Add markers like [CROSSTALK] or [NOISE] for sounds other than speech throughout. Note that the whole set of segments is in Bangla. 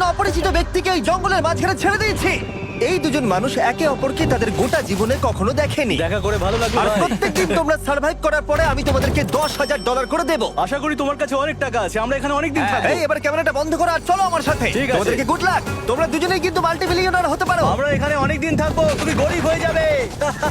দুজন অপরিচিত ব্যক্তিকে এই জঙ্গলের মাঝখানে ছেড়ে দিয়েছি। এই দুজন মানুষ একে অপরকে তাদের গোটা জীবনে কখনো দেখেনি। দেখা করে ভালো লাগল আর ভাই। প্রত্যেকদিন তোমরা সার্ভাইভ করার পরে আমি তোমাদেরকে দশ হাজার ডলার করে দেবো। আশা করি তোমার কাছে অনেক টাকা আছে আমরা এখানে অনেক দিন থাকব। এই এবার ক্যামেরাটা বন্ধ করো আর চলো আমার সাথে। ঠিক আছে। তোমাদেরকে গুড লাক তোমরা দুজনেই কিন্তু মাল্টি মিলিয়নার হতে পারো। আমরা এখানে অনেক দিন থাকব তুমি গরিব হয়ে যাবে।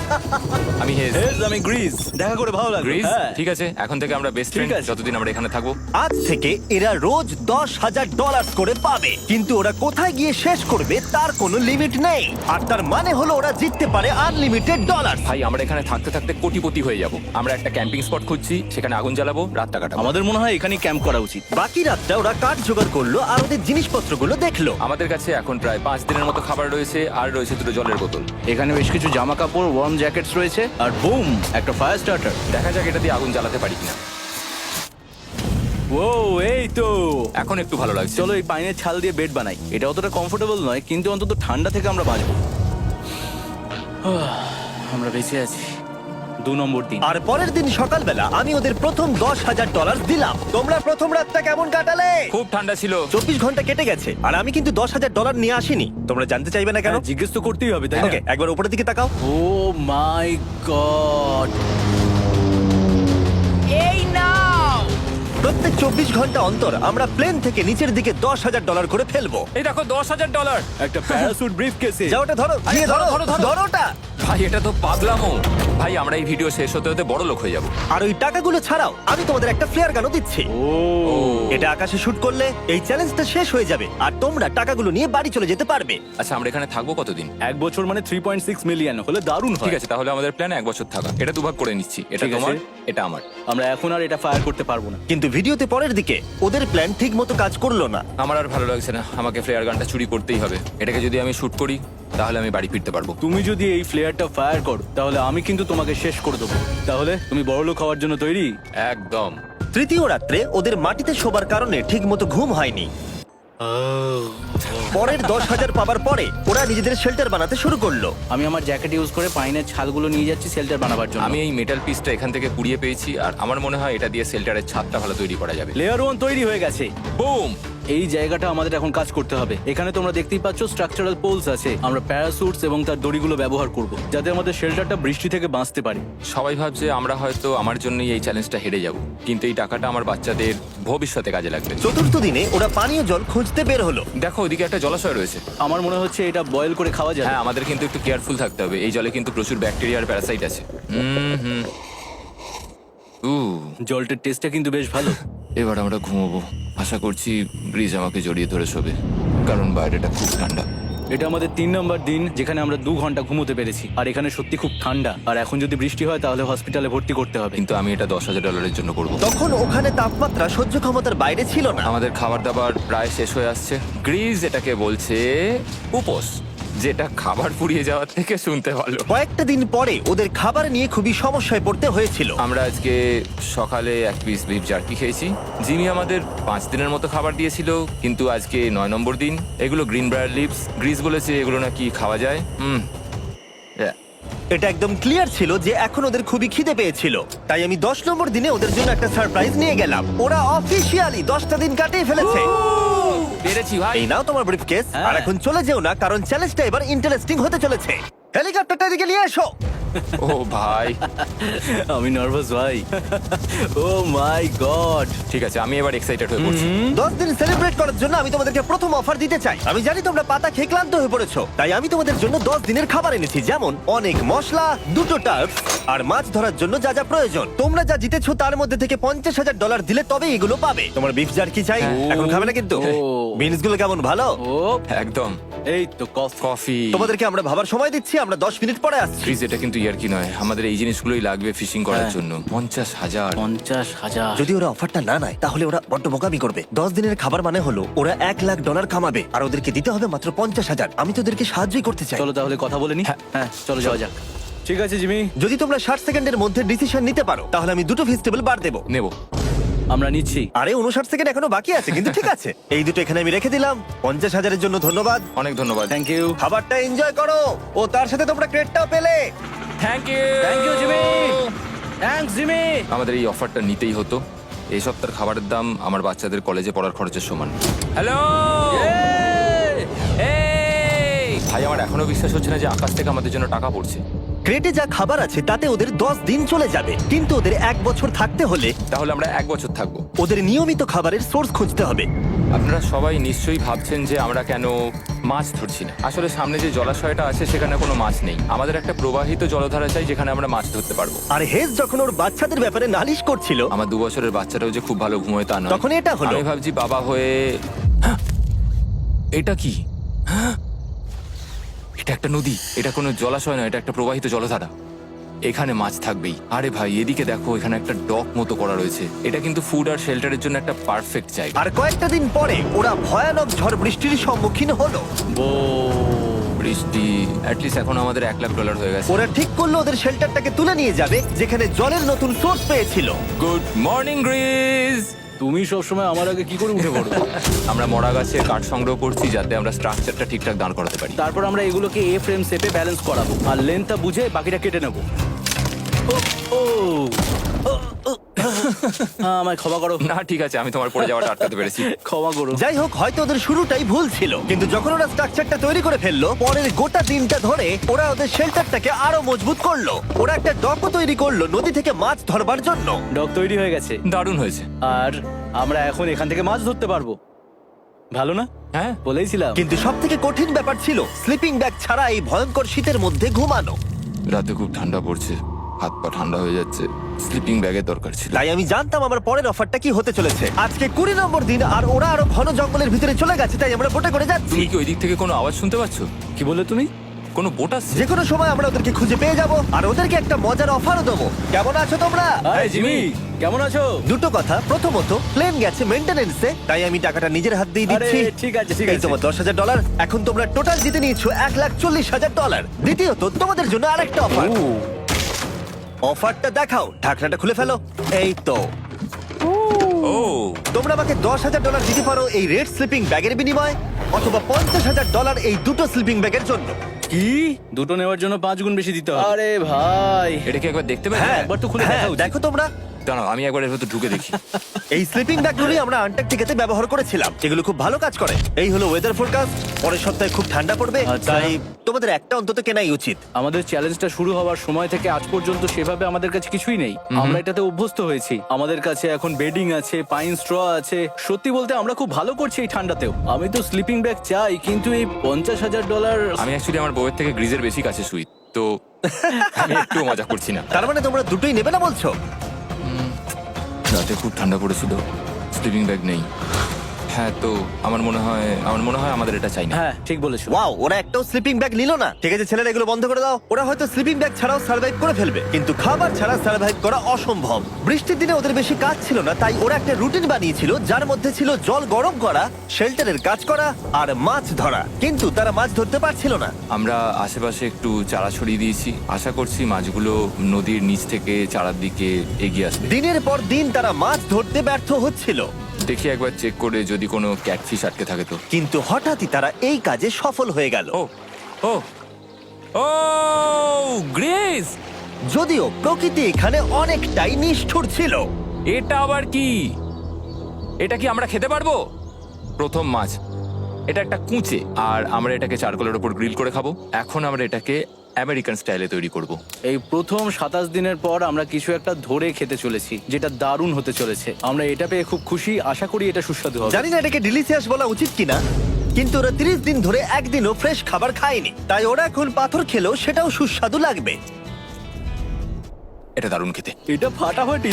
[LAUGHS] আমি হেজ হেজ, আমি গ্রিস দেখা করে ভালো লাগল। গ্রিস হ্যাঁ। ঠিক আছে এখন থেকে আমরা বেস্ট ঠিক ফ্রেন্ড আছে। যতদিন আমরা এখানে থাকব। আজ থেকে এরা রোজ দশ হাজার ডলার করে পাবে। কিন্তু ওরা কোথায় গিয়ে শেষ করবে তার কোনো লিমিট নেই। আর তার মানে হলো ওরা জিততে পারে আনলিমিটেড ডলার ভাই আমরা এখানে থাকতে থাকতে কোটিপতি হয়ে যাব। আমরা একটা ক্যাম্পিং স্পট খুঁজছি সেখানে আগুন জ্বালাবো রাতটা কাটাবো। আমাদের মনে হয় এখানে ক্যাম্প করা উচিত। বাকি রাতটা ওরা কাঠ জোগাড় করল আর ওদের জিনিসপত্রগুলো দেখল। আমাদের কাছে এখন প্রায় পাঁচ দিনের মতো খাবার রয়েছে আর রয়েছে দুটো জলের বোতল। এখানে বেশ কিছু জামা কাপড় ওয়ার্ম জ্যাকেটস রয়েছে আর বুম একটা ফায়ার স্টার্টার দেখা যাক এটা দিয়ে আগুন জ্বালাতে পারি কিনা। ও এই তো। এখন একটু ভালো লাগছে। চলো এই পাইনের ছাল দিয়ে বেড বানাই। এটা অতটা কমফোর্টেবল নয় কিন্তু অন্তত ঠান্ডা থেকে আমরা বাঁচবো। আমরা বেঁচে আছি। দু নম্বর দিন। আর পরের দিন সকালবেলা আমি ওদের প্রথম দশ হাজার ডলার দিলাম। তোমরা প্রথম রাতটা কেমন কাটালে? খুব ঠান্ডা ছিল। চব্বিশ ঘণ্টা কেটে গেছে আর আমি কিন্তু দশ হাজার ডলার নিয়ে আসিনি। তোমরা জানতে চাইবে না কেন? কেন জিজ্ঞেস তো করতেই হবে তাই না? ওকে একবার উপরের দিকে তাকাও। Oh my God. প্রত্যেক চব্বিশ ঘণ্টা অন্তর আমরা প্লেন থেকে নিচের দিকে দশ হাজার ডলার করে ফেলব। এই দেখো দশ হাজার ডলার একটা প্যারাসুট ব্রিফ কেসে যাও ওটা ধরো আরে গিয়ে ধরো ধরো, ধরো, ওটা। ভাই এটা তো পাগলামো। ভাই আমরা এই ভিডিও শেষ হতে হতে বড় লোক হয়ে যাব। আর ওই টাকাগুলো ছাড়াও আমি তোমাদের একটা ফ্লেয়ার গানও দিচ্ছি। এটা আকাশে শুট করলে এই চ্যালেঞ্জটা শেষ হয়ে যাবে আর তোমরা টাকাগুলো নিয়ে বাড়ি চলে যেতে পারবে। আচ্ছা আমরা এখানে থাকব কতদিন? এক বছর মানে 3.6 মিলিয়ন হলে দারুণ হয়। ঠিক আছে তাহলে আমাদের প্ল্যান এক বছর থাকা। এটা দুভাগ করে নিচ্ছি। এটা ঠিক আছে। তোমার এটা আমার। আমরা এখন আর এটা ফায়ার করতে পারব না। কিন্তু ভিডিওতে পরের দিকে ওদের প্ল্যান ঠিক মতো কাজ করল না। আমার আর ভালো লাগছে না। আমাকে ফ্লেয়ার গানটা চুরি করতেই হবে। এটাকে যদি আমি শুট করি তাহলে আমি বাড়ি ফিরতে পারব। তুমি যদি এই ফ্লেয়ারটা ফায়ার করো তাহলে আমি কিন্তু তোমাকে শেষ করে দেবো। তাহলে তুমি বড়লোক হওয়ার জন্য তৈরি? একদম। তৃতীয় রাত্রে ওদের মাটিতে শোবার কারণে ঠিক মতো ঘুম হয়নি। পরের দশ হাজার পাবার পরে ওরা নিজেদের শেল্টার বানাতে শুরু করল। আমি আমার জ্যাকেট ইউজ করে পাইনের ছালগুলো নিয়ে যাচ্ছি শেল্টার বানাবার জন্য। আমি এই মেটাল পিসটা এখান থেকে কুড়িয়ে পেয়েছি আর আমার মনে হয় এটা দিয়ে শেল্টারের ছাদটা ভালো তৈরি করা যাবে। লেয়ার ওয়ান তৈরি হয়ে গেছে। বুম এই জায়গাটা আমাদের এখন কাজ করতে হবে। এখানে তোমরা দেখতেই পাচ্ছ স্ট্রাকচারাল পোলস আছে। আমরা প্যারাসুটস এবং তার দড়িগুলো ব্যবহার করব যাতে আমাদের শেল্টারটা বৃষ্টি থেকে বাঁচতে পারে। সবাই ভাবছে আমরা হয়তো আমার জন্যই এই চ্যালেঞ্জটা হেরে যাব কিন্তু এই টাকাটা আমার বাচ্চাদের ভবিষ্যতে কাজে লাগবে। চতুর্থ দিনে ওরা পানীয় জল খুঁজতে বের হলো। দেখো ওইদিকে একটা জলাশয় রয়েছে। আমার মনে হচ্ছে এটা বয়েল করে খাওয়া যায় হ্যাঁ আমাদের কিন্তু একটু কেয়ারফুল থাকতে হবে। এই জলে কিন্তু প্রচুর ব্যাকটেরিয়া আর প্যারাসাইট আছে। হুম হুম। উ জলটার টেস্টটা কিন্তু বেশ ভালো। এবার আমরা ঘুমোবো। আশা করছি ব্রিজ আমাকে জড়িয়ে ধরে শোবে। কারণ বাইরেটা খুব ঠান্ডা। এটা আমাদের তিন নম্বর দিন যেখানে আমরা দু ঘণ্টা ঘুমোতে পেরেছি। আর এখানে সত্যি খুব ঠান্ডা। আর এখন যদি বৃষ্টি হয় তাহলে হসপিটালে ভর্তি করতে হবে। কিন্তু আমি এটা দশ হাজার ডলারের জন্য করব। তখন ওখানে তাপমাত্রা সহ্য ক্ষমতার বাইরে ছিল না। আমাদের খাবার দাবার প্রায় শেষ হয়ে আসছে। গ্রিজ এটাকে বলছে উপোস। যেটা খাবার পুড়িয়ে যাওয়ার থেকে শুনতে ভালো। কয়েকটা দিন পরে ওদের খাবার নিয়ে খুবই সমস্যায় পড়তে হয়েছিল। আমরা আজকে সকালে এক পিস বিফ জার্কি খেয়েছি। জিমি আমাদের পাঁচ দিনের মতো খাবার দিয়েছিল কিন্তু আজকে নয় নম্বর দিন। এগুলো গ্রিন ব্রায়ার লিপস গ্রিজ বলেছে এগুলো নাকি খাওয়া যায়। হুম। এটা একদম ক্লিয়ার ছিল যে এখন ওদের খুবই খিদে পেয়েছিল। তাই আমি দশ নম্বর দিনে ওদের জন্য একটা সারপ্রাইজ নিয়ে গেলাম। ওরা অফিসিয়ালি দশটা দিন কাটিয়ে ফেলেছে। পেরেছি ভাই। এই নাও তোমার ব্রিফ কেস হ্যাঁ। আর এখন চলে যেও না কারণ চ্যালেঞ্জটা এবার ইন্টারেস্টিং হতে চলেছে। হেলিকপ্টারটা এদিকে নিয়ে এসো। ও ভাই। [LAUGHS] আমি নার্ভাস ভাই। ও মাই গড ঠিক আছে আমি এবার এক্সাইটেড হয়ে পড়ছি। দশ দিন সেলিব্রেট করার জন্য আমি তোমাদেরকে প্রথম অফার দিতে চাই। আমি জানি তোমরা পাতা খেয়ে ক্লান্ত হয়ে পড়েছো তাই আমি তোমাদের জন্য দশ দিনের খাবার এনেছি যেমন অনেক মশলা দুটো টার্ফ আর মাছ ধরার জন্য যা যা প্রয়োজন। তোমরা যা জিতেছো তার মধ্যে থেকে পঞ্চাশ হাজার ডলার দিলে তবে এগুলো পাবে। তোমার বিফ জার কি চাই? এখন খাবে না কিন্তু? ও। বিনসগুলো কেমন ভালো? ও। একদম। এই তো কফ কফি তোমাদেরকে আমরা ভাবার সময় দিচ্ছি আমরা দশ মিনিট পরে আসছি। ফ্রিজ এটা কিন্তু ইয়ার কি নয়। আমাদের এই জিনিসগুলোই লাগবে ফিশিং করার হ্যাঁ। জন্য। পঞ্চাশ হাজার। পঞ্চাশ হাজার। যদি ওরা অফারটা না নেয় তাহলে ওরা বড্ড বোকামি করবে। দশ দিনের খাবার মানে হলো ওরা এক লাখ ডলার কামাবে আর ওদেরকে দিতে হবে মাত্র পঞ্চাশ হাজার। আমি তো ওদেরকে সাহায্যই করতে চাই। চলো তাহলে কথা বলে নি? হ্যাঁ। চলো যাওয়া যাক। ঠিক আছে জিমি। যদি তোমরা ষাট সেকেন্ডের মধ্যে ডিসিশন নিতে পারো তাহলে আমি দুটো ভেজিটেবল বার দেবো। নেব। আমরা নিচ্ছি। আরে উনষাট সেকেন্ড এখনও বাকি আছে কিন্তু ঠিক আছে। [LAUGHS] এই দুটো এখানে আমি রেখে দিলাম। পঞ্চাশ হাজারের জন্য ধন্যবাদ। অনেক ধন্যবাদ। থ্যাংক ইউ খাবারটা এনজয় করো। ও তার সাথে তোমরা ক্রেডটাও পেলে। Thank you thank you Jimmy thanks Jimmy আমাদের এই অফারটা নিতেই হতো। এই সপ্তাহের খাবারের দাম আমার বাচ্চাদের কলেজে পড়ার খরচের সমান। হ্যালো ভাই আমার এখনও বিশ্বাস হচ্ছে না যে আকাশ থেকে আমাদের জন্য টাকা পড়ছে। ক্রেটে যা খাবার আছে তাতে ওদের দশ দিন চলে যাবে কিন্তু ওদের এক বছর থাকতে হলে তাহলে আমরা এক বছর থাকব ওদের নিয়মিত খাবারের সোর্স খুঁজতে হবে আপনারা সবাই নিশ্চয়ই ভাবছেন যে আমরা কেন মাছ ধরছি না আসলে সামনে যে জলাশয়টা আছে সেখানে কোনো মাছ নেই আমাদের একটা প্রবাহিত জলধারা চাই যেখানে আমরা মাছ ধরতে পারব আর হেজ যখন ওর বাচ্চাদের ব্যাপারে নালিশ করছিল আমার দু বছরের বাচ্চাটাও যে খুব ভালো ঘুমোয় তা নয় তখন এটা হলো। আমি ভাবছি বাবা হয়ে! এটা কি! এটা একটা নদী এটা কোনো জলাশয় নয় এটা একটা প্রবাহিত জলধারা। এখানে মাছ থাকবেই। আরে ভাই এদিকে দেখো এখানে একটা ডক মতো করা রয়েছে। এটা কিন্তু ফুড আর শেল্টারের জন্য একটা পারফেক্ট জায়গা। আর কয়েকটা দিন পরে ওরা ভয়ানক ঝড় বৃষ্টির সম্মুখীন হলো। ও বৃষ্টি। অ্যাটলিস্ট এখন আমাদের এক লাখ ডলার হয়ে গেছে। ওরা ঠিক করল ওদের শেল্টারটাকে তুলে নিয়ে যাবে যেখানে জলের নতুন সোর্স পেয়েছিল। গুড মর্নিং গ্রিজ তুমি সবসময় আমার আগে কি করে উঠে পড়ো আমরা মরা গাছে কাঠ সংগ্রহ করছি যাতে আমরা স্ট্রাকচারটা ঠিকঠাক দাঁড় করাতে পারি। তারপর আমরা এগুলোকে এ ফ্রেম শেপে ব্যালেন্স করাবো। আর লেন্থটা বুঝে বাকিটা কেটে নেব। ও, [LAUGHS] আমায় ক্ষমা করো। না ঠিক আছে আমি তোমার পড়ে যাওয়াটা আটকাতে পেরেছি। [LAUGHS] ক্ষমা করো। যাই হোক হয়তো ওদের শুরুটাই ভুল ছিল। কিন্তু যখন ওরা স্ট্রাকচারটা তৈরি করে ফেলল পরের গোটা দিনটা ধরে ওরা ওদের শেল্টারটাকে আরও মজবুত করল। ওরা একটা ডকও তৈরি করল নদী থেকে মাছ ধরবার জন্য। ডক তৈরি হয়ে গেছে। দারুণ হয়েছে। আর আমরা এখন এখান থেকে মাছ ধরতে পারব। ভালো না? হ্যাঁ। বলেইছিলাম। কিন্তু সব থেকে কঠিন ব্যাপার ছিল স্লিপিং ব্যাগ ছাড়া এই ভয়ঙ্কর শীতের মধ্যে ঘুমানো। রাতে খুব ঠান্ডা পড়ছে। হাত পা ঠান্ডা হয়ে যাচ্ছে। স্লিপিং ব্যাগের দরকার ছিল। তাই আমি জানতাম আমার পরের অফারটা কি হতে চলেছে। আজকে কুড়ি নম্বর দিন আর ওরা আরও ঘন জঙ্গলের ভিতরে চলে গেছে তাই আমরা বোটে করে যাচ্ছি। তুমি কি ওই দিক থেকে কোনো আওয়াজ শুনতে পাচ্ছ? কি বললে তুমি? কোনো বোট আসছে? যে কোনো সময় আমরা ওদেরকে খুঁজে পেয়ে যাব আর ওদেরকে একটা মজার অফারও দেবো। কেমন আছো তোমরা? আরে জিমি। কেমন আছো? দুটো কথা। প্রথমত প্লেন গেছে মেন্টেনেন্সে তাই আমি টাকাটা নিজের হাত দিয়ে আরে দিচ্ছি ঠিক আছে ঠিক এই আছে। তোমার দশ হাজার ডলার এখন তোমরা টোটাল জিতে নিয়েছো এক লাখ চল্লিশ হাজার ডলার দ্বিতীয়ত তোমাদের জন্য আরেকটা অফার অফারটা দেখাও ঢাকনাটা খুলে ফেলো। এই তো। ও। তোমরা আমাকে দশ হাজার ডলার দিতে পারো এই রেড স্লিপিং ব্যাগের বিনিময়ে অথবা পঞ্চাশ হাজার ডলার এই দুটো স্লিপিং ব্যাগের জন্য। কি? দুটো নেওয়ার জন্য পাঁচ গুণ বেশি দিতে হবে। আরে ভাই। এটা কি একবার দেখতে পাবে হ্যাঁ। একবার তো খুলে হ্যাঁ, দেখা উচিত। দেখো তোমরা। দাঁড়াও আমি একবার এর ভেতর ঢুকে দেখি। [LAUGHS] এই স্লিপিং ব্যাগগুলি আমরা আন্টার্কটিকাতে ব্যবহার করেছিলাম এগুলো খুব ভালো কাজ করে। এই হলো ওয়েদার ফোরকাস্ট পরের সপ্তাহে খুব ঠান্ডা পড়বে আচ্ছা। তাই তোমাদের একটা অন্তত কেনাই উচিত। আমাদের চ্যালেঞ্জটা শুরু হওয়ার সময় থেকে আজ পর্যন্ত সেভাবে আমাদের কাছে কিছুই নেই। আমরা এটাতে অভ্যস্ত হয়েছি। আমাদের কাছে এখন বেডিং আছে পাইন স্ট্র আছে। সত্যি বলতে আমরা খুব ভালো করছি এই ঠান্ডাতেও। আমি তো স্লিপিং ব্যাগ চাই কিন্তু এই পঞ্চাশ হাজার ডলার আমি অ্যাকচুয়ালি আমার বউয়ের থেকে গ্রিজের বেশি কাছে শুই তো [LAUGHS] আমি একটু মজা করছি না। তার মানে তোমরা দুটোই নেবে না বলছো? রাতে খুব ঠান্ডা পড়েছিল। স্লিপিং ব্যাগ নেই। হ্যাঁ তো আমার মনে হয় আমার মনে হয় আমাদের এটা চাই না। হ্যাঁ ঠিক বলেছ। ওয়াও ওরা একটাও স্লিপিং ব্যাগ নিল না। ঠিক আছে ছেলেরা এগুলো বন্ধ করে দাও। ওরা হয়তো স্লিপিং ব্যাগ ছাড়াও সার্ভাইভ করে ফেলবে। কিন্তু খাবার ছাড়া সার্ভাইভ করা অসম্ভব। বৃষ্টির দিনে ওদের বেশি কাজ ছিল না তাই ওরা একটা রুটিন বানিয়েছিল যার মধ্যে ছিল জল গরম করা শেল্টারের কাজ করা আর মাছ ধরা। কিন্তু তারা মাছ ধরতে পারছিল না। আমরা আশেপাশে একটু চারা ছড়িয়ে দিয়েছি। আশা করছি মাছগুলো নদীর নিচ থেকে চারার দিকে এগিয়ে আসবে। দিনের পর দিন তারা মাছ ধরতে ব্যর্থ হচ্ছিল। দেখি একবার চেক করে যদি কোনো ক্যাটফিশ আটকে থাকে তো। কিন্তু হঠাৎই তারা এই কাজে সফল হয়ে গেল। Oh oh oh Grace! যদিও প্রকৃতি এখানে অনেকটাই নিষ্ঠুর ছিল। এটা আবার কি? এটা কি আমরা খেতে পারব? প্রথম মাছ। এটা একটা কুঁচে আর আমরা এটাকে চারকোলের ওপর গ্রিল করে খাব। এখন আমরা এটাকে আমেরিকান স্টাইলে তৈরি করব। এই প্রথম সাতাশ দিনের পর আমরা কিছু একটা ধরে খেতে চলেছি যেটা দারুণ হতে চলেছে। আমরা এটা পেয়ে খুব খুশি আশা করি এটা সুস্বাদু হবে। জানি না এটাকে ডিলিসিয়াস বলা উচিত কিনা কিন্তু ওরা তিরিশ দিন ধরে একদিনও ফ্রেশ খাবার খায়নি। তাই ওরা এখন পাথর খেলেও সেটাও সুস্বাদু লাগবে। এটা দারুণ খেতে। এটা ফাটাফাটি।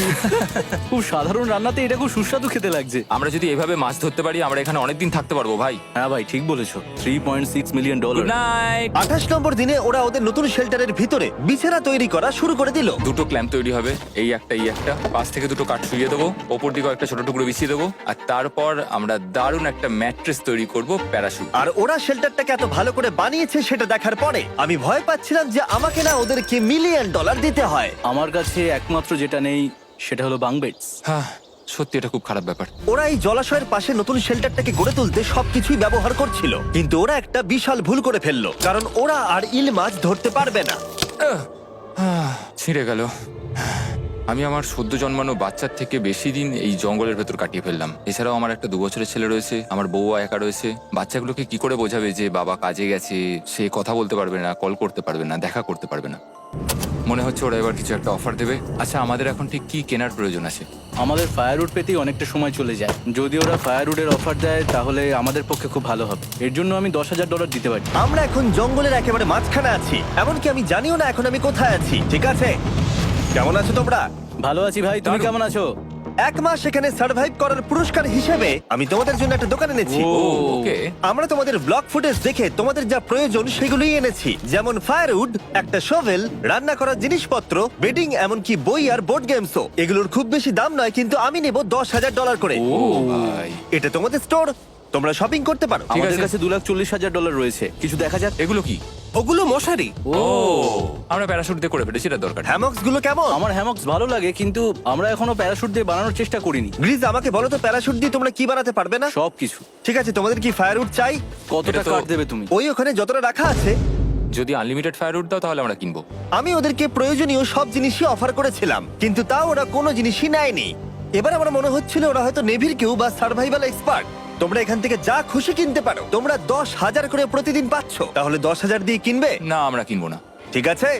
খুব সাধারণ রান্নাতে এটা খুব সুস্বাদু খেতে লাগছে। আমরা যদি এভাবে মাছ ধরতে পারি আমরা এখানে অনেকদিন থাকতে পারব ভাই। হ্যাঁ ভাই ঠিক বলেছ। Three point six million dollar night আঠাশ নম্বর দিনে ওরা ওদের নতুন শেল্টারের ভিতরে বিছানা তৈরি করা শুরু করে দিল। দুটো ক্ল্যাম্প তৈরি হবে এই একটা এই একটা। পাশ থেকে দুটো কাঠ শুয়ে দেবো ওপর দিকে একটা ছোট টুকরো বিছিয়ে দেবো আর তারপর আমরা দারুণ একটা ম্যাট্রেস তৈরি করব প্যারাশুট আর ওরা শেল্টারটাকে এত ভালো করে বানিয়েছে সেটা দেখার পরে আমি ভয় পাচ্ছিলাম যে আমাকে না ওদেরকে মিলিয়ন ডলার দিতে হয়। আমার কাছে একমাত্র যেটা নেই সেটা হলো বাংবেটস হ্যাঁ সত্যি এটা খুব খারাপ ব্যাপার। ওরা এই জলাশয়ের পাশে নতুন শেল্টারটাকে গড়ে তুলতে সবকিছুই ব্যবহার করছিল। কিন্তু ওরা একটা বিশাল ভুল করে ফেলল কারণ ওরা আর ইল মাছ ধরতে পারবে না। আহ, ছিঁড়ে গেল। আমি আমার সদ্য জন্মানো বাচ্চার থেকে বেশি দিন এই জঙ্গলের ভেতর কাটিয়ে ফেললাম। এছাড়াও আমার একটা দু বছরের ছেলে রয়েছে আমার বউ একা রয়েছে। বাচ্চাগুলোকে কি করে বোঝাবে যে বাবা কাজে গেছে সে কথা বলতে পারবে না কল করতে পারবে না দেখা করতে পারবে না। মনে হচ্ছে ওরা এবার কিছু একটা অফার দেবে। আচ্ছা আমাদের এখন ঠিক কি কেনার প্রয়োজন আছে? আমাদের ফায়ারউড পেতেই অনেকটা সময় চলে যায়। যদি ওরা ফায়ারউডের অফার দেয় তাহলে আমাদের পক্ষে খুব ভালো হবে। এর জন্য আমি দশ হাজার ডলার দিতে পারি। আমরা এখন জঙ্গলের একেবারে মাঝখানে আছি। এমনকি আমি জানিও না এখন আমি কোথায় আছি। ঠিক আছে? কেমন আছো তোমরা? ভালো আছি ভাই তুমি কেমন আছো? এক মাস এখানে সার্ভাইভ করার পুরস্কার হিসেবে আমি তোমাদের জন্য একটা দোকান এনেছি। ও। আমরা তোমাদের ব্লগ ফুটেজ দেখে তোমাদের যা প্রয়োজন সেগুলোই এনেছি। যেমন ফায়ারউড একটা শোভেল রান্না করার জিনিসপত্র বেডিং এমনকি বই আর বোর্ড গেমসও এগুলোর খুব বেশি দাম নয় কিন্তু আমি নেব দশ হাজার ডলার করে। ও ভাই। এটা তোমাদের স্টোর তোমরা শপিং করতে পারো। ঠিক আমাদের আছে। কাছে দু লাখ চল্লিশ হাজার ডলার রয়েছে। কিছু দেখা যাক। এগুলো কি? ওগুলো মশারি। ও আমরা প্যারাশুট দিয়ে করে ফেলেছি এটা দরকার হ্যামক্সগুলো কেমন? আমার হ্যামক্স ভালো লাগে কিন্তু আমরা এখনও প্যারাশুট দিয়ে বানানোর চেষ্টা করিনি। গ্রিজ আমাকে বলো তো প্যারাশুট দিয়ে তোমরা কি বানাতে পারবে না? সব কিছু ঠিক আছে তোমাদের কি ফায়ারউড চাই? কতটা এটা তো- কাট দেবে তুমি? ওই ওখানে যতটা রাখা আছে। যদি আনলিমিটেড ফায়ারউড দাও তাহলে আমরা কিনবো। আমি ওদেরকে প্রয়োজনীয় সব জিনিসই অফার করেছিলাম কিন্তু তাও ওরা কোনো জিনিসই নেয়নি। এবার আমার মনে হচ্ছিল ওরা হয়তো নেভির কেউ বা সার্ভাইভাল এক্সপার্ট তোমরা এখান থেকে যা খুশি কিনতে পারো তোমরা দশ হাজার করে প্রতিদিন পাচ্ছ। তাহলে দশ হাজার দিয়ে কিনবে? না আমরা কিনবো না। ঠিক আছে?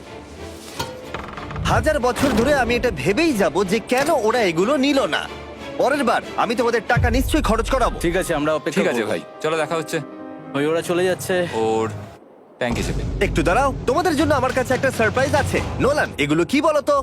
হাজার বছর ধরে আমি এটা ভেবেই যাব যে কেন ওরা এগুলো নিল না। পরের বার আমি তোমাদের টাকা নিশ্চয়ই খরচ করাবো। ঠিক আছে আমরা অপেক্ষা ঠিক আছে করব। ভাই চলো দেখা হচ্ছে। ওই ওরা চলে যাচ্ছে। ওর ট্যাঙ্ক হিসেবে একটু দাঁড়াও, তোমাদের জন্য আমার কাছে একটা সারপ্রাইজ আছে। নোলান, এগুলো কি বলতো?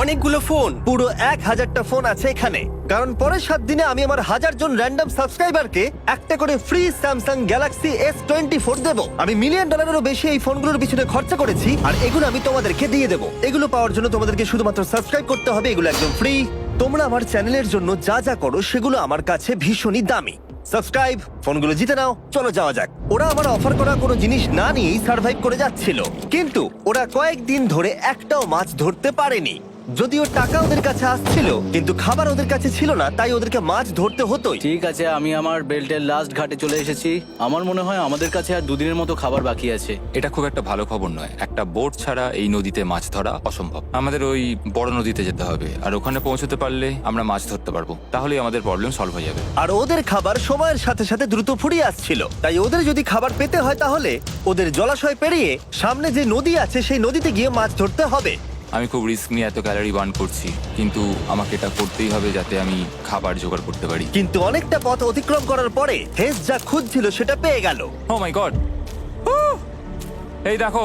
অনেকগুলো ফোন পুরো এক হাজারটা ফোন আছে এখানে। কারণ পরের সাত দিনে আমি আমার হাজার জন র্যান্ডম সাবস্ক্রাইবারকে একটা করে free Samsung Galaxy S twenty four দেবো। আমি মিলিয়ন ডলারেরও বেশি এই ফোনগুলোর পিছনে খরচা করেছি, আর এগুলো আমি তোমাদেরকে দিয়ে দেবো। এগুলো পাওয়ার জন্য তোমাদেরকে শুধুমাত্র সাবস্ক্রাইব করতে হবে, এগুলো একদম ফ্রি তোমরা আমার চ্যানেলের জন্য যা যা করো, সেগুলো আমার কাছে ভীষণই দামি। সাবস্ক্রাইব, ফোনগুলো জিতে নাও, চলো যাওয়া যাক। ওরা আমার অফার করা কোনো জিনিস না নিয়েই সার্ভাইভ করে যাচ্ছিল। কিন্তু ওরা কয়েকদিন ধরে একটাও মাছ ধরতে পারেনি। যদিও টাকা ওদের কাছে আসছিল কিন্তু খাবার ওদের কাছে ছিল না তাই ওদেরকে মাছ ধরতে হতোই। ঠিক আছে আমি আমার বেল্টের লাস্ট ঘাটে চলে এসেছি। আমার মনে হয় আমাদের কাছে আর দুদিনের মতো খাবার বাকি আছে। এটা খুব একটা ভালো খবর নয়। একটা বোট ছাড়া এই নদীতে মাছ ধরা অসম্ভব। আমাদের ওই বড় নদীতে যেতে হবে আর ওখানে পৌঁছতে পারলে আমরা মাছ ধরতে পারব। তাহলেই আমাদের প্রবলেম সলভ হয়ে যাবে। আর ওদের খাবার সময়ের সাথে সাথে দ্রুত ফুরিয়ে আসছিল। তাই ওদের যদি খাবার পেতে হয় তাহলে ওদের জলাশয় পেরিয়ে সামনে যে নদী আছে সেই নদীতে গিয়ে মাছ ধরতে হবে। আমি খুব রিস্ক নিয়ে এত ক্যালারি বার্ন করছি কিন্তু আমাকে এটা করতেই হবে যাতে আমি খাবার জোগাড় করতে পারি। কিন্তু অনেকটা পথ অতিক্রম করার পরে হেস যা খুঁজছিল সেটা পেয়ে গেল। ও মাই গড এই দেখো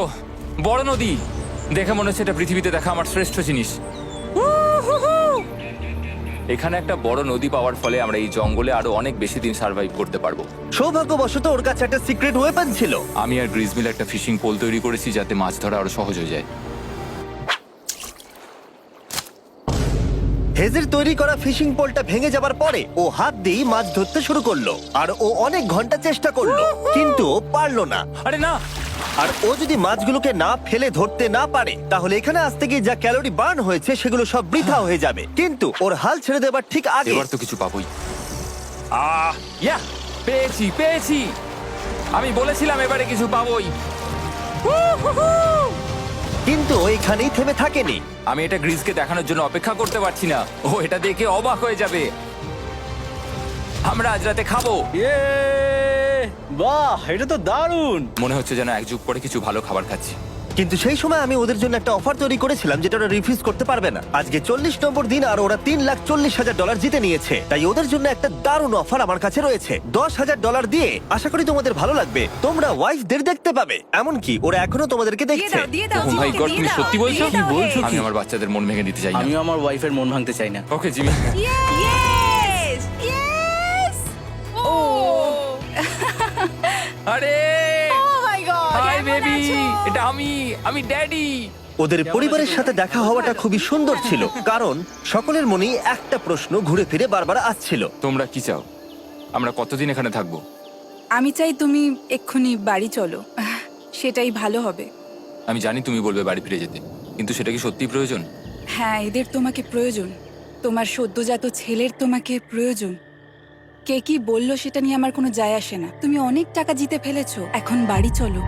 বড় নদী। দেখে মনে হচ্ছে এটা পৃথিবীতে দেখা আমার শ্রেষ্ঠ জিনিস! এখানে একটা বড় নদী পাওয়ার ফলে আমরা এই জঙ্গলে আরও অনেক বেশি দিন সার্ভাইভ করতে পারব। সৌভাগ্যবশত ওর কাছে একটা সিক্রেট ওয়েপন ছিল। আমি আর গ্রিজমিল একটা ফিশিং পোল তৈরি করেছি যাতে মাছ ধরা আরও সহজ হয়ে যায়। হেজের তৈরি করা ফিশিং পোলটা ভেঙে যাবার পরে ও হাত দিয়ে মাছ ধরতে শুরু করল। আর ও অনেক ঘণ্টা চেষ্টা করল কিন্তু ও পারল না। আরে না! আর ও যদি মাছগুলোকে না ফেলে ধরতে না পারে তাহলে এখানে আসতে গিয়ে যা ক্যালোরি বার্ন হয়েছে সেগুলো সব বৃথা হয়ে যাবে। কিন্তু ওর হাল ছেড়ে দেবার ঠিক আগে এবার তো কিছু পাবোই। আহ ইয়া পেয়েছি পেয়েছি। আমি বলেছিলাম এবারে কিছু পাবোই। Woo-hoo-hoo! কিন্তু ওইখানেই এখানেই থেমে থাকেনি। আমি এটা গ্রিসকে দেখানোর জন্য অপেক্ষা করতে পারছি না। ও এটা দেখে অবাক হয়ে যাবে। আমরা আজ রাতে খাব। ইয়ে বাহ এটা তো দারুণ। মনে হচ্ছে যেন এক যুগ পরে কিছু ভালো খাবার খাচ্ছি। কিন্তু সেই সময় আমি ওদের জন্য একটা অফার তৈরি করেছিলাম যেটা ওরা রিফিউজ করতে পারবে না। আজকে চল্লিশ নম্বর দিন আর ওরা তিন লাখ চল্লিশ হাজার ডলার জিতে নিয়েছে। তাই ওদের জন্য একটা দারুণ অফার আমার কাছে রয়েছে। দশ হাজার ডলার দিয়ে আশা করি তোমাদের ভালো লাগবে। তোমরা ওয়াইফদের দেখতে পাবে। এমনকি ওরা এখনও তোমাদেরকে দিয়ে দেখছে। দাও দিয়ে দাও ও মাই জিমিকে, গড দিয়ে তুমি দাও, সত্যি বলছো? আমি আমার বাচ্চাদের মন ভেঙে দিতে চাই না। আমিও আমার ওয়াইফের মন ভাঙতে চাই না। Okay Jimmy! বেবি এটা আমি আমি ড্যাডি। ওদের পরিবারের সাথে দেখা হওয়াটা খুবই সুন্দর ছিল [LAUGHS] কারণ সকলের মনেই একটা প্রশ্ন ঘুরে ফিরে বারবার আসছিল। তোমরা কি চাও? আমরা কতদিন এখানে থাকব? আমি চাই তুমি এক্ষুনি বাড়ি চলো। সেটাই ভালো হবে। আমি জানি তুমি বলবে বাড়ি ফিরে যেতে কিন্তু সেটা কি সত্যি প্রয়োজন? হ্যাঁ এদের তোমাকে প্রয়োজন। তোমার সদ্যজাত ছেলের তোমাকে প্রয়োজন। কে কি বলল সেটা নিয়ে আমার কোনো যায় আসে না। তুমি অনেক টাকা জিতে ফেলেছো এখন বাড়ি চলো।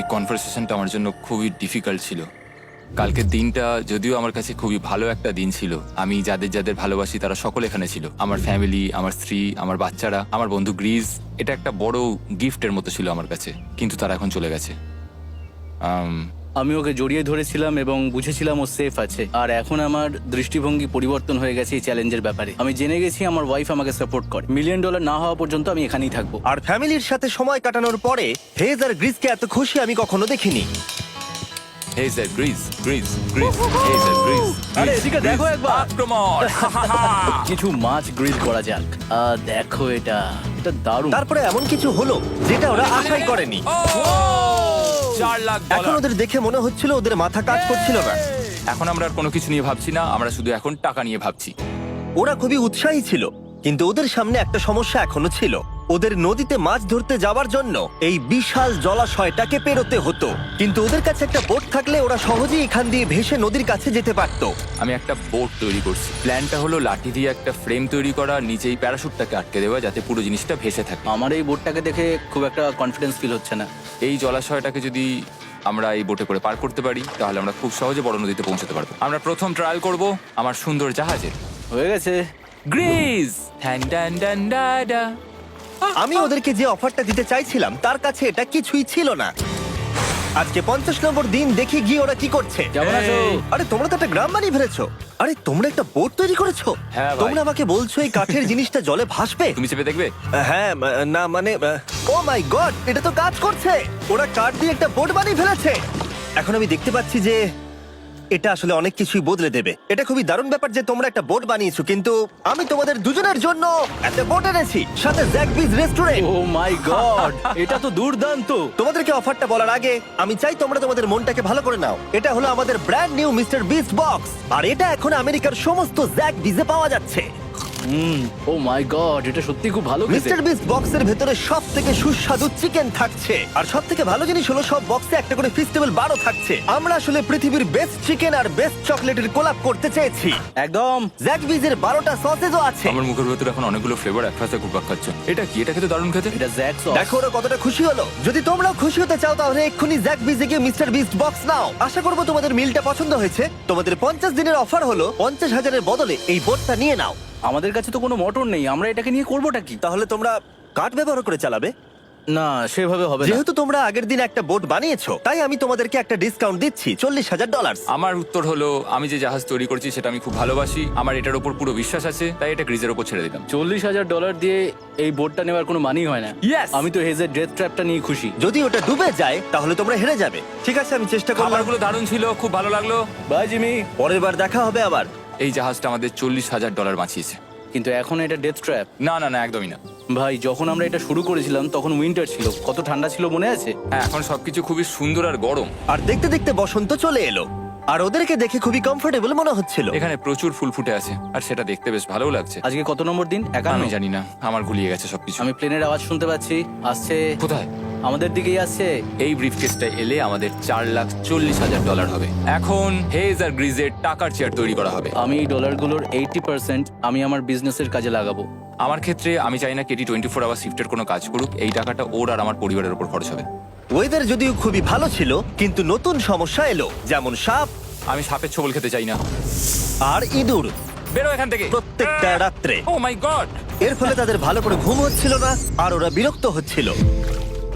এই কনভারসেশনটা আমার জন্য খুবই ডিফিকাল্ট ছিল। কালকের দিনটা যদিও আমার কাছে খুবই ভালো একটা দিন ছিল, আমি যাদের যাদের ভালোবাসি তারা সকল এখানে ছিল। আমার ফ্যামিলি আমার স্ত্রী, আমার বাচ্চারা, আমার বন্ধু গ্রিজ এটা একটা বড় গিফটের মতো ছিল আমার কাছে, কিন্তু তারা এখন চলে গেছে। আম, ওকে জড়িয়ে ধরেছিলাম এবং বুঝেছিলাম ও সেফ আছে। আর এখন আমার দৃষ্টিভঙ্গি পরিবর্তন হয়ে গেছে এই চ্যালেঞ্জের ব্যাপারে। আমি জেনে গেছি আমার ওয়াইফ আমাকে সাপোর্ট করে। মিলিয়ন ডলার না হওয়া পর্যন্ত আমি এখানেই থাকব। আর ফ্যামিলির সাথে সময় কাটানোর পরে হেজ আর গ্রিসকে এত খুশি আমি কখনো দেখিনি। গ্রিজ গ্রিজ গ্রিজ আরে, এদিকে দেখো একবার। আক্রমণ! [LAUGHS] কিছু মাছ গ্রিল করা যাক। আহ, দেখো এটা। এটা দারুণ। তারপরে এমন কিছু হলো যেটা ওরা আশাই করেনি। ও, চার লাখ এখন ডলার ওদের দেখে মনে হচ্ছিল ওদের মাথা কাজ করছিল না। এখন আমরা আর কোনো কিছু নিয়ে ভাবছি না আমরা শুধু এখন টাকা নিয়ে ভাবছি। ওরা খুবই উৎসাহী ছিল কিন্তু ওদের সামনে একটা সমস্যা এখনও ছিল। ওদের নদীতে মাছ ধরতে যাওয়ার জন্য এই বিশাল জলাশয়টাকে পেরোতে হতো। কিন্তু ওদের কাছে একটা বোট থাকলে ওরা সহজেই এখান দিয়ে ভেসে নদীর কাছে যেতে পারতো। আমি একটা বোট তৈরি করছি। প্ল্যানটা হলো লাঠি দিয়ে একটা ফ্রেম তৈরি করা নিচেই প্যারাশুটটাকে আটকে দেওয়া যাতে পুরো জিনিসটা ভেসে থাকে। আমার এই বোটটাকে দেখে খুব একটা কনফিডেন্স ফিল হচ্ছে না। এই জলাশয়টাকে যদি আমরা এই বোটে করে পার করতে পারি তাহলে আমরা খুব সহজে বড় নদীতে পৌঁছতে পারব। আমরা প্রথম ট্রায়াল করব আমার সুন্দর জাহাজের। হয়ে গেছে। গ্রিজ হ্যান ড্যান ড্যান ডা ডা। আমি ওদেরকে যে অফারটা দিতে চাইছিলাম তার কাছে এটা কিছুই ছিল না। আজকে পঞ্চাশ নম্বর দিন দেখি গিয়ে ওরা কি করছে। কেমন আছো? আরে তোমরা তো একটা গ্রাম বানিয়ে ফেলেছো। আরে তোমরা একটা বোট তৈরি করেছ? হ্যাঁ ভাই। তোমরা আমাকে বলছো এই কাঠের [LAUGHS] জিনিসটা জলে ভাসবে? তুমি চেপে দেখবে? হ্যাঁ ম- না মানে ও মাই গড এটা তো কাজ করছে। ওরা কাঠ দিয়ে একটা বোট বানিয়ে ফেলেছে। এখন আমি দেখতে পাচ্ছি যে এটা আসলে অনেক কিছুই বদলে দেবে। এটা খুবই দারুণ ব্যাপার যে তোমরা একটা বোট বানিয়েছো কিন্তু আমি তোমাদের দুজনের জন্য একটা বোট এনেছি সাথে জ্যাকবিজ রেস্টুরেন্ট ও মাই গড এটা তো দুর্দান্ত। তোমাদেরকে অফারটা বলার আগে আমি চাই তোমরা তোমাদের মনটাকে ভালো করে নাও। এটা হলো আমাদের brand new Mister Beast box আর এটা এখন আমেরিকার সমস্ত জ্যাক বিজে পাওয়া যাচ্ছে। হুম ও মাই গড এটা সত্যি খুব ভালো খেতে। মিস্টার বিস্ট বক্সের ভেতরে সব থেকে সুস্বাদু চিকেন থাকছে। আর সব থেকে ভালো জিনিস হলো সব বক্সে একটা করে ফেস্টিভ্যাল বারও থাকছে। আমরা আসলে পৃথিবীর বেস্ট চিকেন আর বেস্ট চকলেটের কোলাপ করতে চেয়েছি। একদম। জ্যাক বিজের বারোটা সসেজও আছে। আমার মুখের ভেতরে এখন অনেকগুলো ফ্লেভার একসাথে ঘুরপাক খাচ্ছে। এটা কি? এটা খেতে দারুণ খেতে? এটা জ্যাক সস দেখো ওরা কতটা খুশি হলো। যদি তোমরাও খুশি হতে চাও তাহলে এক্ষুনি জ্যাক বিজে গিয়ে মিস্টার বিস্ট বক্স নাও। আশা করব তোমাদের মিলটা পছন্দ হয়েছে। তোমাদের পঞ্চাশ দিনের অফার হলো পঞ্চাশ হাজারের বদলে এই বোটটা নিয়ে নাও। আমাদের কাছে তো কোনো মোটর নেই আমরা এটাকে নিয়ে করবোটা কি? তাহলে তোমরা কাঠ ব্যবহার করে চালাবে? না সেভাবে হবে না। যেহেতু তোমরা আগের দিন একটা বোট বানিয়েছো তাই আমি তোমাদেরকে একটা ডিসকাউন্ট দিচ্ছি চল্লিশ হাজার ডলার আমার উত্তর হলো আমি যে জাহাজ তৈরি করছি সেটা আমি খুব ভালোবাসি আমার এটার উপর পুরো বিশ্বাস আছে তাই এটা গ্রিজের উপর ছেড়ে দিলাম। চল্লিশ হাজার ডলার দিয়ে এই বোটটা নেওয়ার কোনো মানি হয় না। Yes! আমি তো হেজের ডেথ ট্র্যাপটা নিয়ে খুশি। যদি ওটা ডুবে যায় তাহলে তোমরা হেরে যাবে। ঠিক আছে আমি চেষ্টা করলাম। খাবারগুলো দারুণ ছিল খুব ভালো লাগল। বাই জিমি পরের বার দেখা হবে আবার। এই জাহাজটা আমাদের চল্লিশ হাজার ডলার বাঁচিয়েছে। কিন্তু এখন এটা ডেথ ট্র্যাপ না না না একদমই না। ভাই যখন আমরা এটা শুরু করেছিলাম তখন উইন্টার ছিল। কত ঠান্ডা ছিল মনে আছে? হ্যাঁ এখন সবকিছু খুবই সুন্দর আর গরম। আর দেখতে দেখতে বসন্ত চলে এলো। আর ওদেরকে দেখে খুবই কমফোর্টেবল মনে হচ্ছিল। এখানে প্রচুর ফুল ফুটে আছে আর সেটা দেখতে বেশ ভালো লাগছে। আজকে কত নম্বর দিন? একান্ন? আমি জানি না আমার গুলিয়ে গেছে সবকিছু। আমি প্লেনের আওয়াজ শুনতে পাচ্ছি। আসছে কোথায়? আমাদের দিকেই আসছে। এই ব্রিফকেসটা এলে আমাদের চার লাখ চল্লিশ হাজার ডলার হবে। এখন হেজ আর গ্রিজের টাকার চেয়ার তৈরি করা হবে। আমি এই ডলারগুলোর এইটি পার্সেন্ট আমি আমার বিজনেসের কাজে লাগাবো। আমার ক্ষেত্রে আমি চাই না কেটি টোয়েন্টি ফোর আওয়ার শিফটের কোনো কাজ করুক এই টাকাটা ওর আর আমার পরিবারের উপর খরচ হবে। ওয়েদার যদিও খুবই ভালো ছিল কিন্তু নতুন সমস্যা এলো যেমন সাপ। আমি সাপের ছবল খেতে চাই না। আর ইঁদুর। বেরো এখান থেকে। প্রত্যেকটা রাত্রে। ও মাই গড এর ফলে তাদের ভালো করে ঘুম হচ্ছিল না আর ওরা বিরক্ত হচ্ছিল।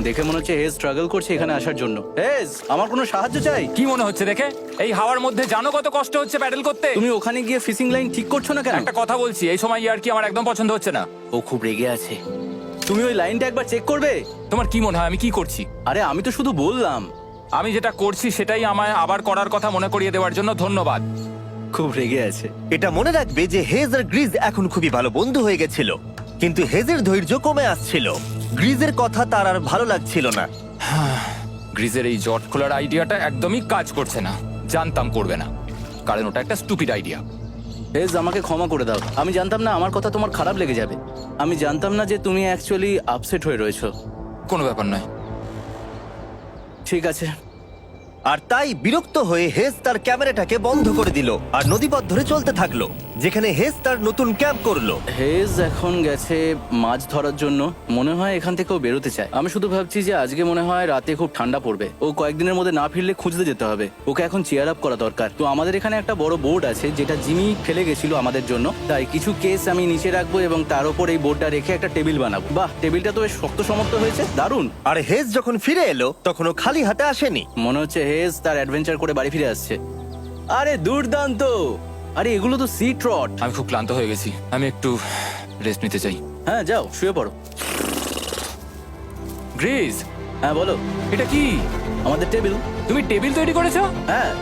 দেখে মনে হচ্ছে হেজ স্ট্রাগল করছে এখানে আসার জন্য। হেজ আমার কোনো সাহায্য চাই? কি মনে হচ্ছে দেখে? এই হাওয়ার মধ্যে জানো কত কষ্ট হচ্ছে প্যাডেল করতে? তুমি ওখানে গিয়ে ফিশিং লাইন ঠিক করছ না কেন? একটা কথা বলছি এই সময় ইয়ার কি আমার একদম পছন্দ হচ্ছে না। ও খুব রেগে আছে। তুমি ওই লাইনটা একবার চেক করবে? তোমার কি মনে হয়? আমি কি করছি? আরে আমি তো শুধু বললাম। আমি যেটা করছি সেটাই আমায় আবার করার কথা মনে করিয়ে দেওয়ার জন্য ধন্যবাদ। খুব রেগে আছে। এটা মনে রাখবে যে হেজ আর গ্রিজ এখন খুবই ভালো বন্ধু হয়ে গেছিল। কিন্তু হেজের ধৈর্য কমে আসছিল। গ্রিজের কথা তার আর ভালো লাগছিল না। [SIGHS] গ্রিজের এই জট খোলার আইডিয়াটা একদমই কাজ করছে না। জানতাম করবে না। কারণ ওটা একটা স্টুপিড আইডিয়া হেজ আমাকে ক্ষমা করে দাও। আমি জানতাম না আমার কথা তোমার খারাপ লেগে যাবে। আমি জানতাম না যে তুমি অ্যাকচুয়ালি আপসেট হয়ে রয়েছ। কোনো ব্যাপার নয়। ঠিক আছে। আর তাই বিরক্ত হয়ে হেজ তার ক্যামেরাটাকে বন্ধ করে দিল আর নদীপথ ধরে চলতে থাকল যেখানে হেজ তার নতুন ক্যাম্প করল। হেজ এখন গেছে মাছ ধরার জন্য। মনে হয় এখান থেকেও বেরোতে চায়। আমি শুধু ভাবছি যে আজকে মনে হয় রাতে খুব ঠান্ডা পড়বে। ও কয়েকদিনের মধ্যে না ফিরলে খুঁজতে যেতে হবে। ওকে এখন চেয়ার আপ করা দরকার। তো আমাদের এখানে একটা বড় বোর্ড আছে যেটা জিমি ফেলে গেছিল আমাদের জন্য। তাই কিছু কেস আমি নিচে রাখব এবং তার উপর এই বোর্ডটা রেখে একটা টেবিল বানাবো। বাহ টেবিলটা তো বেশ শক্ত সমর্থ হয়েছে। দারুণ। আর হেজ যখন ফিরে এলো তখন ও খালি হাতে আসেনি। মনে হচ্ছে হেজ তার অ্যাডভেঞ্চার করে বাড়ি ফিরে আসছে। আরে দুর্দান্ত! আরে এগুলো তো সি ট্রট আমি খুব ক্লান্ত হয়ে গেছি। আমি একটু রেস্ট নিতে চাই। হ্যাঁ যাও শুয়ে পড়ো। গ্রেস হ্যাঁ বলো। এটা কি? আমাদের টেবিল তুমি টেবিল তৈরি করেছ? হ্যাঁ।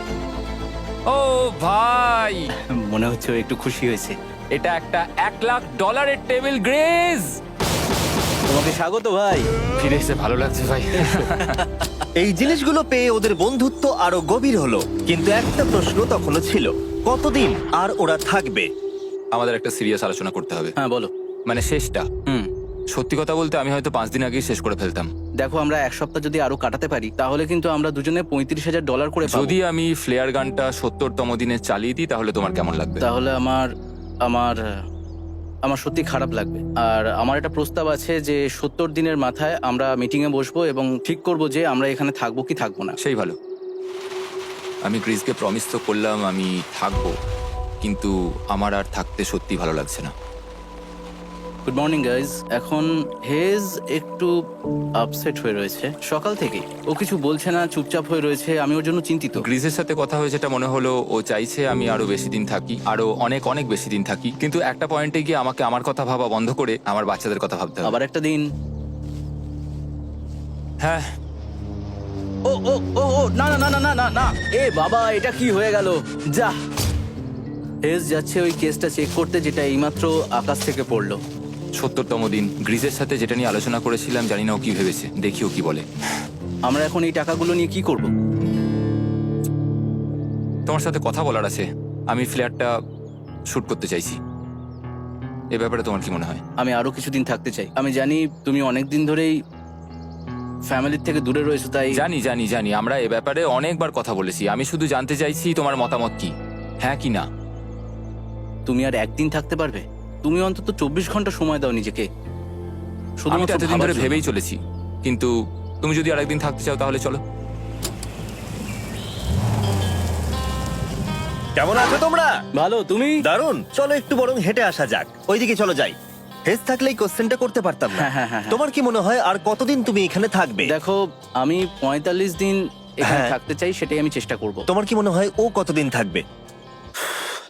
ও ভাই! [LAUGHS] মনে হচ্ছে ও একটু খুশি হয়েছে। এটা একটা এক লাখ ডলারের টেবিল গ্রেস তোমাকে স্বাগত ভাই। ফিরে এসে ভালো লাগছে ভাই। [LAUGHS] এই জিনিসগুলো পেয়ে ওদের বন্ধুত্ব আরও গভীর হলো। কিন্তু একটা প্রশ্ন তখনও ছিল কতদিন আর ওরা থাকবে? আমাদের একটা সিরিয়াস আলোচনা করতে হবে। হ্যাঁ বলো। মানে শেষটা। হুম। সত্যি কথা বলতে আমি হয়তো পাঁচ দিন আগেই শেষ করে ফেলতাম। দেখো আমরা এক সপ্তাহ যদি আরও কাটাতে পারি তাহলে কিন্তু আমরা দুজনে পঁয়ত্রিশ হাজার ডলার করে পাবো। যদি আমি ফ্লেয়ার গানটা সত্তরতম দিনে চালিয়ে দিই তাহলে তোমার কেমন লাগবে? তাহলে আমার আমার আমার সত্যি খারাপ লাগবে। আর আমার একটা প্রস্তাব আছে যে সত্তর দিনের মাথায় আমরা মিটিং এ বসবো এবং ঠিক করব যে আমরা এখানে থাকব কি থাকব না। সেই ভালো। আমি গ্রিসকে প্রমিস তো করলাম আমি থাকব, কিন্তু আমার আর থাকতে সত্যি ভালো লাগছে না। গুড মর্নিং গাইজ এখন হেজ একটু আপসেট হয়ে রয়েছে। সকাল থেকেই। ও কিছু বলছে না চুপচাপ হয়ে রয়েছে আমি ওর জন্য চিন্তিত। গ্রিসের সাথে কথা হয়েছে এটা মনে হলো ও চাইছে আমি আরও বেশি দিন থাকি আরও অনেক অনেক বেশি দিন থাকি। কিন্তু একটা পয়েন্টে গিয়ে আমাকে আমার কথা ভাবা বন্ধ করে আমার বাচ্চাদের কথা ভাবতে হবে। আবার একটা দিন। হ্যাঁ। ও ও ও ও না না না না না না এ বাবা এটা কি হয়ে গেল? যা। হেজ যাচ্ছে ওই কেসটা চেক করতে যেটা এইমাত্র আকাশ থেকে পড়ল। সত্তরতম দিন। গ্রিসের সাথে যেটা নিয়ে আলোচনা করেছিলাম জানি না ও কি ভেবেছে। দেখি ও কি বলে। আমরা এখন এই টাকাগুলো নিয়ে কি করব? তোমার সাথে কথা বলার আছে। আমি ফ্ল্যাটটা শুট করতে চাইছি। এ ব্যাপারে তোমার কি মনে হয়? আমি আরও কিছুদিন থাকতে চাই। আমি জানি তুমি অনেক দিন ধরেই ফ্যামিলির থেকে দূরে রয়েছো তাই জানি জানি জানি। আমরা এ ব্যাপারে অনেকবার কথা বলেছি। আমি শুধু জানতে চাইছি তোমার মতামত কি। হ্যাঁ কি না। তুমি আর একদিন থাকতে পারবে? তুমি অন্তত চব্বিশ ঘণ্টা সময় দাও নিজেকে। আমি তো শুধুমাত্র এতদিন ভাবার ধরে জন্য। ভেবেই চলেছি। কিন্তু তুমি যদি আরেকদিন থাকতে চাও তাহলে চলো। কেমন আছো তোমরা? ভালো তুমি? দারুণ। চলো একটু বরং হেঁটে আসা যাক। ওইদিকে চলো যাই। হেজ থাকলে এই কোশ্চেনটা করতে পারতাম না। হ্যাঁ, হ্যাঁ, হ্যাঁ, হ্যাঁ। তোমার কি মনে হয় আর কতদিন তুমি এখানে থাকবে? দেখো আমি পঁয়তাল্লিশ দিন এখানে হ্যাঁ। থাকতে চাই সেটাই আমি চেষ্টা করব। তোমার কি মনে হয় ও কতদিন থাকবে?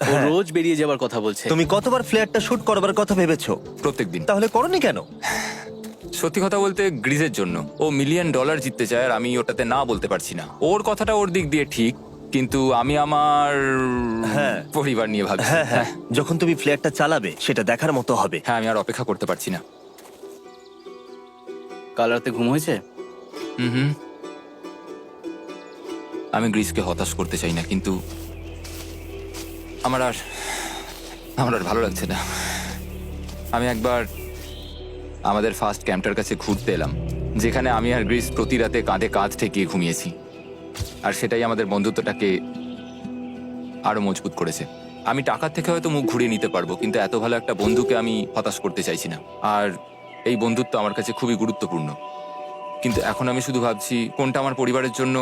ও রোজ বেরিয়ে যাবার কথা বলছে। তুমি কতবার ফ্লেয়ারটা শুট করবার কথা ভেবেছো? প্রত্যেকদিন। তাহলে করনি কেন? সত্যি কথা বলতে গ্রিজের জন্য। ও মিলিয়ন ডলার জিততে চায় আর আমি ওটাতে না বলতে পারছি না। ওর কথাটা ওর দিক দিয়ে ঠিক কিন্তু আমি আমার হ্যাঁ। পরিবার নিয়ে ভাবছি। হ্যাঁ হ্যাঁ। যখন তুমি ফ্লেয়ারটা চালাবে সেটা দেখার মতো হবে। হ্যাঁ আমি আর অপেক্ষা করতে পারছি না। কাল রাতে ঘুম হয়েছে? হুম হুম। আমি গ্রিসকে হতাশ করতে চাই না কিন্তু আমার আর আমার আর ভালো লাগছে না। আমি একবার আমাদের ফার্স্ট ক্যাম্পটার কাছে ঘুরতে এলাম, যেখানে আমি আর গ্রিস প্রতি রাতে কাঁধে কাঁধ ঠেকিয়ে ঘুমিয়েছি। আর সেটাই আমাদের বন্ধুত্বটাকে আরও মজবুত করেছে। আমি টাকার থেকে হয়তো মুখ ঘুরিয়ে নিতে পারব, কিন্তু এত ভালো একটা বন্ধুকে আমি হতাশ করতে চাইছি না। আর এই বন্ধুত্ব আমার কাছে খুবই গুরুত্বপূর্ণ। কিন্তু এখন আমি শুধু ভাবছি, কোনটা আমার পরিবারের জন্য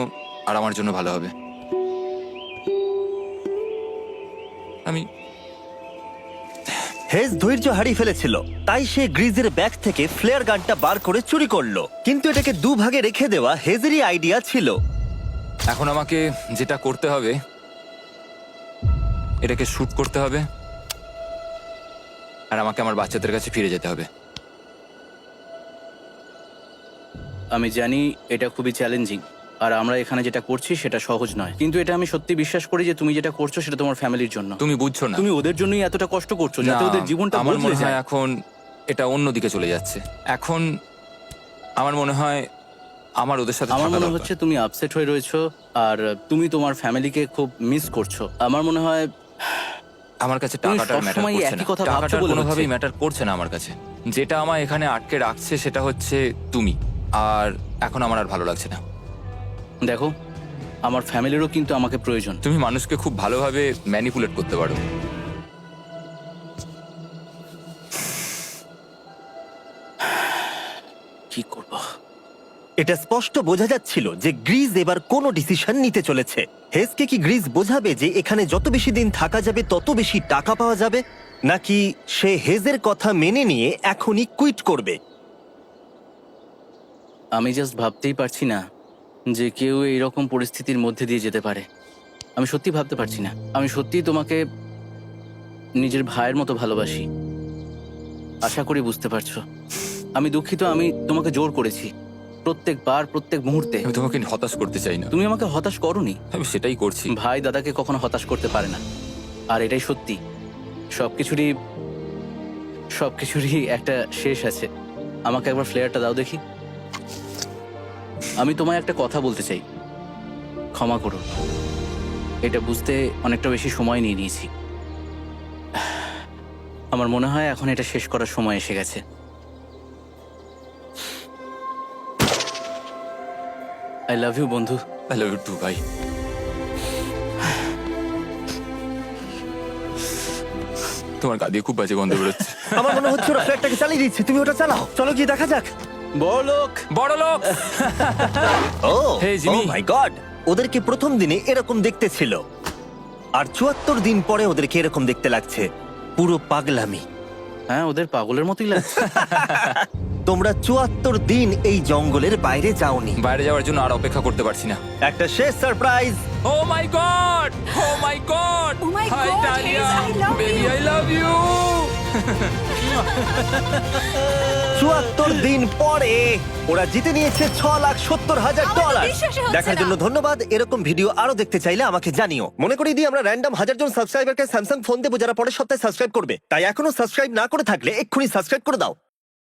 আর আমার জন্য ভালো হবে। আমি হেজ ধৈর্য হারিয়ে ফেলেছিল তাই সে গ্রিজের ব্যাগ থেকে ফ্লেয়ার গানটা বার করে চুরি করল। কিন্তু এটাকে দু ভাগে রেখে দেওয়া হেজেরই আইডিয়া ছিল। এখন আমাকে যেটা করতে হবে এটাকে শুট করতে হবে আর আমাকে আমার বাচ্চাদের কাছে ফিরে যেতে হবে। আমি জানি এটা খুবই চ্যালেঞ্জিং আর আমরা এখানে যেটা করছি সেটা সহজ নয়। কিন্তু এটা আমি সত্যি বিশ্বাস করি যে তুমি যেটা করছ সেটা তোমার ফ্যামিলির জন্য। তুমি বুঝছ না। তুমি ওদের জন্যই এতটা কষ্ট করছ যাতে ওদের জীবনটা আমার মনে হয় এখন এটা অন্যদিকে চলে যাচ্ছে। এখন আমার মনে হয় আমার ওদের সাথে আমার মনে হচ্ছে তুমি আপসেট হয়ে রয়েছো আর তুমি তোমার ফ্যামিলিকে খুব মিস করছ। আমার মনে হয় আমার কাছে টাকাটা ম্যাটার করছে না। টাকাটা কোনোভাবেই ম্যাটার করছে না আমার কাছে। যেটা আমার এখানে আটকে রাখছে সেটা হচ্ছে তুমি। আর এখন আমার আর ভালো লাগছে না। দেখো আমার ফ্যামিলিরও কিন্তু আমাকে প্রয়োজন। তুমি মানুষকে খুব ভালোভাবে ম্যানিপুলেট করতে পারো। কি করব? এটা স্পষ্ট বোঝা যাচ্ছিল যে গ্রিজ এবার কোনো ডিসিশন নিতে চলেছে। হেসকে কি গ্রিজ বোঝাবে যে এখানে যত বেশি দিন থাকা যাবে তত বেশি টাকা পাওয়া যাবে? নাকি সে হেজের কথা মেনে নিয়ে এখনই কুইট করবে? আমি জাস্ট ভাবতেই পারছি না যে কেউ এইরকম পরিস্থিতির মধ্যে দিয়ে যেতে পারে। আমি সত্যি ভাবতে পারছি না। আমি সত্যিই তোমাকে নিজের ভাইয়ের মতো ভালোবাসি। আশা করি বুঝতে পারছ। আমি দুঃখিত আমি তোমাকে জোর করেছি। প্রত্যেকবার প্রত্যেক মুহূর্তে। আমি তোমাকে হতাশ করতে চাই না। তুমি আমাকে হতাশ করনি। আমি সেটাই করছি। ভাই দাদাকে কখনো হতাশ করতে পারে না। আর এটাই সত্যি। সবকিছুরই সবকিছুরই একটা শেষ আছে। আমাকে একবার ফ্লেয়ারটা দাও দেখি। আমি তোমায় একটা কথা বলতে চাই। ক্ষমা করো। এটা বুঝতে অনেকটা বেশি সময় নিয়ে নিয়েছি। আমার মনে হয় এখন এটা শেষ করার সময় এসে গেছে। আই লাভ ইউ বন্ধু। আই লাভ ইউ টু ভাই। তোমার গা দিয়ে খুব বাজে গন্ধ বেরোচ্ছে। আমার মনে হচ্ছে ওরা ফ্ল্যাটটাকে চালিয়ে দিচ্ছে তুমি ওটা চালাও। চলো গিয়ে দেখা যাক। বলোক বড় লোক [LAUGHS] ও Hey, Jimmy. My God. ওদেরকে প্রথম দিনে এরকম দেখতে ছিল। আর চুয়াত্তর দিন পরে ওদেরকে এরকম দেখতে লাগছে। পুরো পাগলামি। হ্যাঁ ওদের পাগলের মতোই লাগছে। [LAUGHS] তোমরা চুয়াত্তর দিন এই জঙ্গলের বাইরে যাওনি। বাইরে যাওয়ার জন্য আর অপেক্ষা করতে পারছি না। একটা শেষ surprise. O my God! Oh my God! Oh my God, Hazel, I love baby I love you চুয়াত্তর দিন পরে ওরা জিতে নিয়েছে ছ লাখ সত্তর হাজার আমার তো ডলার বিশ্বাসই হচ্ছে দেখার না। জন্য ধন্যবাদ। এরকম ভিডিও আরও দেখতে চাইলে আমাকে জানিও। মনে করি দিয়ে আমরা র্যান্ডম হাজার জন সাবস্ক্রাইবারকে স্যামসাং ফোন দেবো যারা পরের সপ্তাহে সাবস্ক্রাইব করবে। তাই এখনও সাবস্ক্রাইব না করে থাকলে এক্ষুনি সাবস্ক্রাইব করে দাও।